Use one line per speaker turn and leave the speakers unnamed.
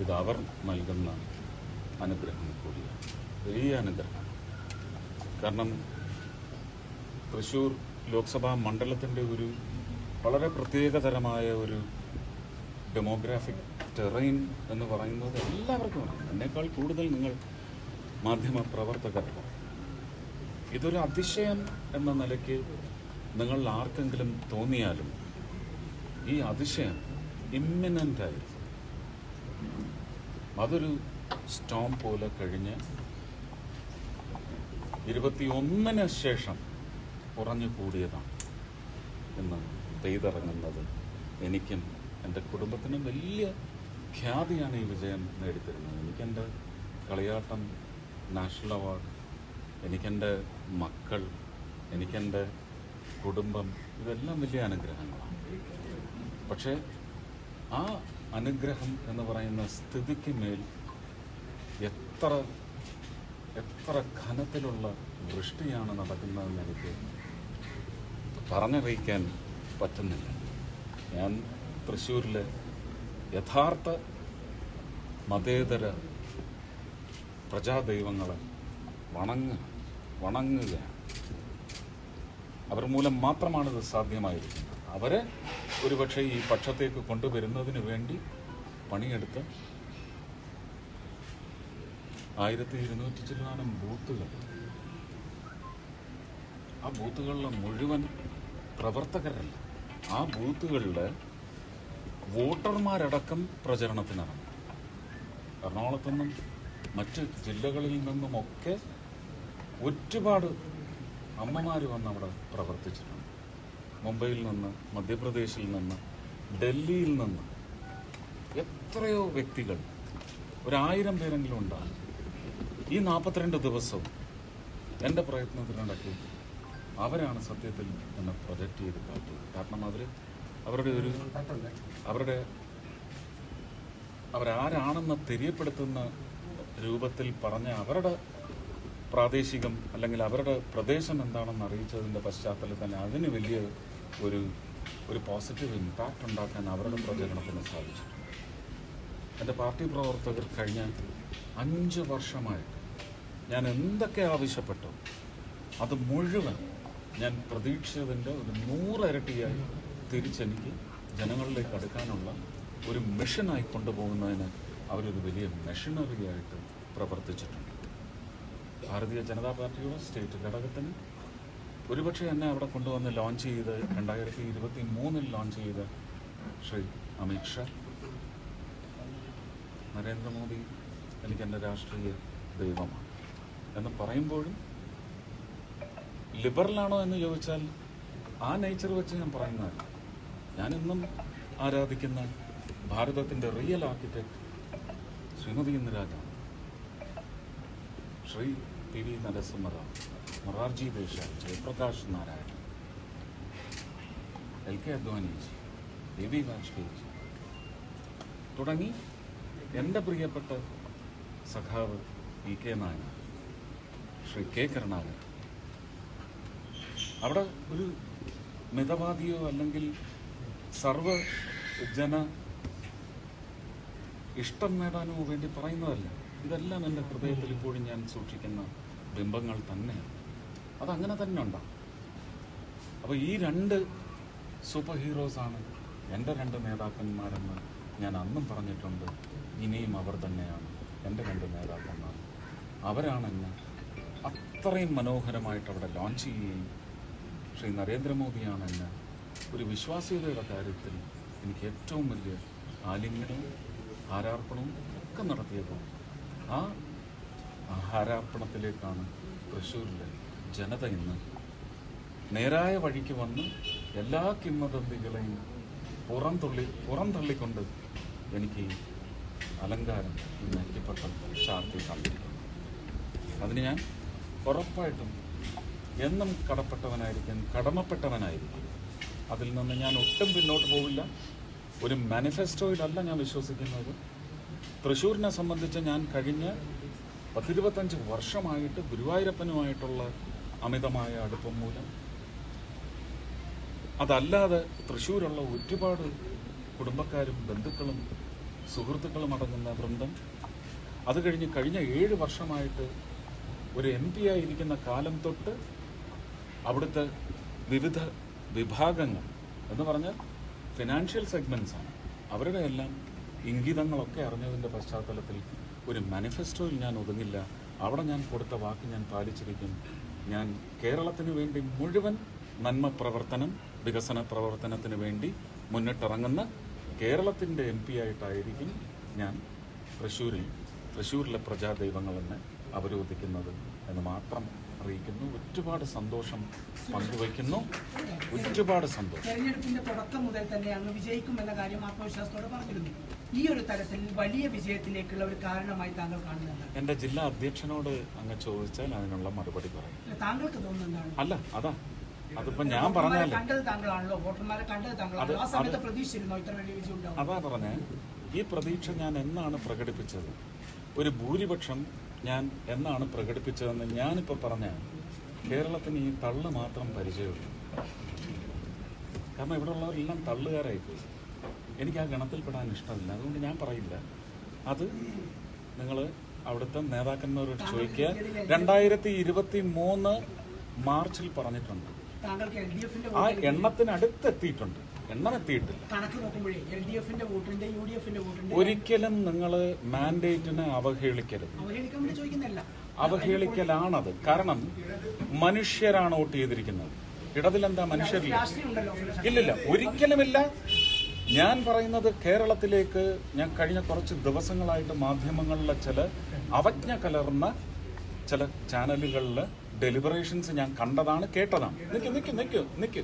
ഇത് അവർ നൽകുന്ന അനുഗ്രഹം കൂടിയാണ്. വലിയ അനുഗ്രഹം. കാരണം തൃശൂർ ലോക്സഭാ മണ്ഡലത്തിന്റെ ഒരു വളരെ പ്രത്യേകതരമായ ഒരു ഡെമോഗ്രാഫിക് ടെറൈൻ എന്ന് പറയുന്നത് എല്ലാവർക്കും എന്നേക്കാൾ കൂടുതൽ നിങ്ങൾ മാധ്യമ പ്രവർത്തകർ ഇതൊരു അതിശയം എന്ന നിലയ്ക്ക് നിങ്ങൾ ആർക്കെങ്കിലും തോന്നിയാലും ഈ അതിശയം ഇമ്മിനന്റായി അതൊരു സ്റ്റോം പോലെ കഴിഞ്ഞ് ഇരുപത്തിയൊന്നിന് ശേഷം കുറഞ്ഞു കൂടിയതാണ് എന്ന് പെയ്തിറങ്ങുന്നത്. എനിക്കും എന്റെ കുടുംബത്തിനും വലിയ ഖ്യാതിയാണ് ഈ വിജയം നേടിത്തരുന്നത്. എനിക്കെന്റെ കളിയാട്ടം നാഷണൽ അവാർഡ് എനിക്കെന്റെ മക്കൾ എനിക്കെന്റെ കുടുംബം ഇതെല്ലാം വലിയ അനുഗ്രഹങ്ങളാണ്. പക്ഷേ ആ അനുഗ്രഹം എന്ന് പറയുന്ന സ്ഥിതിക്ക് മേൽ എത്ര എത്ര ഘനത്തിലുള്ള വൃഷ്ടിയാണ് നടക്കുന്നതെന്ന് എനിക്ക് പറഞ്ഞറിയിക്കാൻ പറ്റുന്നില്ല. ഞാൻ തൃശ്ശൂരിലെ യഥാർത്ഥ മതേതര പ്രജാദൈവങ്ങളെ വണങ്ങുക വണങ്ങുകയാണ്. അവർ മൂലം മാത്രമാണിത് സാധ്യമായിരിക്കുന്നത്. അവരെ ഒരുപക്ഷെ ഈ പക്ഷത്തേക്ക് കൊണ്ടുവരുന്നതിന് വേണ്ടി പണിയെടുത്ത് ആയിരത്തി ഇരുന്നൂറ്റി ചില്ലാനം ബൂത്തുകൾ. ആ ബൂത്തുകളിലെ മുഴുവൻ പ്രവർത്തകരല്ല. ആ ബൂത്തുകളുടെ വോട്ടർമാരടക്കം പ്രചരണത്തിനാണ് എറണാകുളത്തു നിന്നും മറ്റ് ജില്ലകളിൽ നിന്നുമൊക്കെ ഒരുപാട് അമ്മമാർ വന്ന് അവിടെ പ്രവർത്തിച്ചിട്ടുണ്ട്. മുംബൈയിൽ നിന്ന് മധ്യപ്രദേശിൽ നിന്ന് ഡൽഹിയിൽ നിന്ന് എത്രയോ വ്യക്തികൾ ഒരായിരം പേരെങ്കിലും ഉണ്ടാകും. ഈ നാൽപ്പത്തിരണ്ട് ദിവസവും എന്റെ പ്രയത്നത്തിനിടയ്ക്ക് അവരാണ് സത്യത്തിൽ എന്നെ പ്രൊജക്റ്റ് ചെയ്ത് കാട്ടിയത്. കാരണം അവർ അവരുടെ ഒരു അവരുടെ അവരാരാണെന്ന് തെര്യപ്പെടുത്തുന്ന രൂപത്തിൽ പറഞ്ഞ അവരുടെ പ്രാദേശികം അല്ലെങ്കിൽ അവരുടെ പ്രദേശം എന്താണെന്ന് അറിയിച്ചതിന്റെ പശ്ചാത്തലത്തിൽ തന്നെ അതിന് വലിയ ഒരു ഒരു പോസിറ്റീവ് ഇമ്പാക്റ്റ് ഉണ്ടാക്കാൻ അവരുടെ പ്രചരണത്തിന് സാധിച്ചിട്ടുണ്ട് എന്റെ പാർട്ടി പ്രവർത്തകർ കഴിഞ്ഞ അഞ്ച് വർഷമായിട്ട് ഞാൻ എന്തൊക്കെ ആവശ്യപ്പെട്ടോ അത് മുഴുവൻ ഞാൻ പ്രതീക്ഷിച്ചതിന്റെ ഒരു നൂറിരട്ടിയായി തിരിച്ചെനിക്ക് ജനങ്ങളിലേക്ക് അടുക്കാനുള്ള ഒരു മെഷീനായി കൊണ്ടുപോകുന്നതിന് അവരൊരു വലിയ മെഷീനറി ആയിട്ട് പ്രവർത്തിച്ചിട്ടുണ്ട്. ഭാരതീയ ജനതാ പാർട്ടിയുടെ സ്റ്റേറ്റ് ഘടകത്തിന് ഒരുപക്ഷെ എന്നെ അവിടെ കൊണ്ടുവന്ന് ലോഞ്ച് ചെയ്ത് രണ്ടായിരത്തി ഇരുപത്തി മൂന്നിൽ ലോഞ്ച് ചെയ്ത് ശ്രീ അമിത് ഷാ. നരേന്ദ്രമോദി എനിക്ക് എന്റെ രാഷ്ട്രീയ ദൈവമാണ്. എന്ന് പറയുമ്പോഴും ലിബറലാണോ എന്ന് ചോദിച്ചാൽ ആ നേച്ചർ വെച്ച് ഞാൻ പറയുന്നതല്ല. ഞാൻ ഇന്നും ആരാധിക്കുന്ന ഭാരതത്തിന്റെ real architect Shrimati Indira Gandhi. Shri P V Narasimharao. Morarji Desai Jayaprakash Narayanan L K Advaniji V Vajpayeeji തുടങ്ങി എന്റെ പ്രിയപ്പെട്ട സഖാവ് E K Nayanar Shri K Karunakaran അവിടെ ഒരു മിതവാദിയോ അല്ലെങ്കിൽ സർവ ജന ഇഷ്ടം നേടാനോ വേണ്ടി പറയുന്നതല്ല ഇതെല്ലാം എന്റെ ഹൃദയത്തിൽ ഇപ്പോഴും ഞാൻ സൂക്ഷിക്കുന്ന ബിംബങ്ങൾ തന്നെയാണ് അതങ്ങനെ തന്നെ ഉണ്ടാവും. അപ്പോൾ ഈ രണ്ട് സൂപ്പർ ഹീറോസാണ് എന്റെ രണ്ട് നേതാക്കന്മാരെന്ന് ഞാൻ അന്നും പറഞ്ഞിട്ടുണ്ട്. ഇനിയും അവർ തന്നെയാണ് എന്റെ രണ്ട് നേതാക്കന്മാർ. അവരാണ് എന്നെ അത്രയും മനോഹരമായിട്ട് അവിടെ ലോഞ്ച് ചെയ്യുകയും ശ്രീ നരേന്ദ്രമോദിയാണ് എന്നെ ഒരു വിശ്വാസ്യതയുടെ കാര്യത്തിൽ എനിക്ക് ഏറ്റവും വലിയ ആലിംഗനവും ഹാരാർപ്പണവും ഒക്കെ നടത്തിയത്. ആ ഹാരാർപ്പണത്തിലേക്കാണ് തൃശ്ശൂരിലെ ജനത ഇന്ന് നേരായ വഴിക്ക് വന്ന് എല്ലാ കിംവദന്തികളെയും പുറംതള്ളി പുറംതള്ളിക്കൊണ്ട് എനിക്ക് അലങ്കാരം ഇന്ന് എത്തിപ്പെട്ട ചാർത്തി തന്നിരിക്കുന്നു അതിന് ഞാൻ ഉറപ്പായിട്ടും എന്നും കടപ്പെട്ടവനായിരിക്കും കടമപ്പെട്ടവനായിരിക്കും. അതിൽ നിന്ന് ഞാൻ ഒട്ടും പിന്നോട്ട് പോവില്ല. ഒരു മാനിഫെസ്റ്റോയിലല്ല ഞാൻ വിശ്വസിക്കുന്നത്. തൃശ്ശൂരിനെ സംബന്ധിച്ച് ഞാൻ കഴിഞ്ഞ പത്തിരുപത്തഞ്ച് വർഷമായിട്ട് ഗുരുവായൂരപ്പനുമായിട്ടുള്ള അമിതമായ അടുപ്പം മൂലം. അതല്ലാതെ തൃശ്ശൂരുള്ള ഒരുപാട് കുടുംബക്കാരും ബന്ധുക്കളും സുഹൃത്തുക്കളും അടങ്ങുന്ന വൃന്ദം. അത് കഴിഞ്ഞ് കഴിഞ്ഞ ഏഴ് വർഷമായിട്ട് ഒരു എം പി ആയിരിക്കുന്ന കാലം തൊട്ട് അവിടുത്തെ വിവിധ വിഭാഗങ്ങൾ എന്ന് പറഞ്ഞാൽ ഫിനാൻഷ്യൽ സെഗ്മെന്റ്സ് ആണ്. അവരുടെ എല്ലാം ഇംഗിതങ്ങളൊക്കെ അറിഞ്ഞതിന്റെ പശ്ചാത്തലത്തിൽ ഒരു മാനിഫെസ്റ്റോയിൽ ഞാൻ ഒതുങ്ങില്ല. അവിടെ ഞാൻ കൊടുത്ത വാക്ക് ഞാൻ പാലിച്ചിരിക്കും. ഞാൻ കേരളത്തിന് വേണ്ടി മുഴുവൻ നന്മ പ്രവർത്തനം വികസന പ്രവർത്തനത്തിന് വേണ്ടി മുന്നിട്ടിറങ്ങുന്ന കേരളത്തിന്റെ എം പി ആയിട്ടായിരിക്കും ഞാൻ തൃശ്ശൂരിൽ തൃശ്ശൂരിലെ പ്രജാദൈവങ്ങളെന്നെ അവരോധിക്കുന്നത് എന്ന് മാത്രം അറിയിക്കുന്നു. ഒരുപാട് സന്തോഷം പങ്കുവയ്ക്കുന്നു. ഒരുപാട് സന്തോഷം.
തെരഞ്ഞെടുപ്പിന്റെ തുടക്കം മുതൽ തന്നെ അങ്ങ് വിജയിക്കും എന്ന കാര്യം ആത്മവിശ്വാസത്തോടെ പറഞ്ഞിരുന്നു. ഈ ഒരു തരത്തിൽ വലിയ വിജയത്തിലേക്കുള്ള ഒരു കാരണമായി താങ്കൾ കാണുന്നത്
എന്റെ ജില്ലാ അധ്യക്ഷനോട് അങ്ങ് ചോദിച്ചാൽ അതിനുള്ള മറുപടി പറയും.
താങ്കൾക്ക് തോന്നുന്നതാണ്
അല്ല അതാ. അതിപ്പോ ഞാൻ പറഞ്ഞാലേ
കണ്ടത് താങ്കളാണല്ലോ. വോട്ടർമാരെ കണ്ടത് താങ്കളാണല്ലോ. ആ സമയത്ത് പ്രതീക്ഷിച്ചിരുന്നോ ഇത്ര വലിയ വിജയം ഉണ്ടാവും
അതാ പറഞ്ഞ. ഈ പ്രതീക്ഷ ഞാൻ എന്നാണ് പ്രകടിപ്പിച്ചത്? ഒരു ഭൂരിപക്ഷം ഞാൻ എന്നാണ് പ്രകടിപ്പിച്ചതെന്ന് ഞാനിപ്പോ പറഞ്ഞ കേരളത്തിന് ഈ തള്ള് മാത്രം പരിചയമുള്ളൂ. കാരണം ഇവിടെ ഉള്ളവരെല്ലാം തള്ളുകാരായിപ്പോയി. എനിക്ക് ആ ഗണത്തിൽപ്പെടാൻ ഇഷ്ടമില്ല. അതുകൊണ്ട് ഞാൻ പറയില്ല. അത് നിങ്ങൾ അവിടുത്തെ നേതാക്കന്മാരോട് ചോദിക്കുക. രണ്ടായിരത്തി ഇരുപത്തി മൂന്ന് മാർച്ചിൽ പറഞ്ഞിട്ടുണ്ട് ആ എണ്ണത്തിനടുത്ത് എത്തിയിട്ടുണ്ട് എണ്ണം എത്തിയിട്ടില്ല
കണക്ക് നോക്കുമ്പോഴേ എൽ ഡി എഫിന്റെ വോട്ടുണ്ട് യു ഡി എഫിന്റെ വോട്ടുണ്ട്
ഒരിക്കലും നിങ്ങൾ മാൻഡേറ്റിനെ അവഹേളിക്കരുത്.
അവഹേളിക്കാൻ വേണ്ടി ചോദിക്കുന്നില്ല
അവഹേളിക്കലാണത്. കാരണം മനുഷ്യരാണ് വോട്ട് ചെയ്തിരിക്കുന്നത്. ഇടതിലെന്താ മനുഷ്യരില്ല? ഇല്ലില്ല ഒരിക്കലുമില്ല. ഞാൻ പറയുന്നത് കേരളത്തിലേക്ക് ഞാൻ കഴിഞ്ഞ കുറച്ച് ദിവസങ്ങളായിട്ട് മാധ്യമങ്ങളിലെ ചില അവജ്ഞ കലർന്ന ചില ചാനലുകളിൽ ഡെലിബറേഷൻസ് ഞാൻ കണ്ടതാണ് കേട്ടതാണ്. നിക്ക് നിക്ക് നിക്ക് നിക്ക്.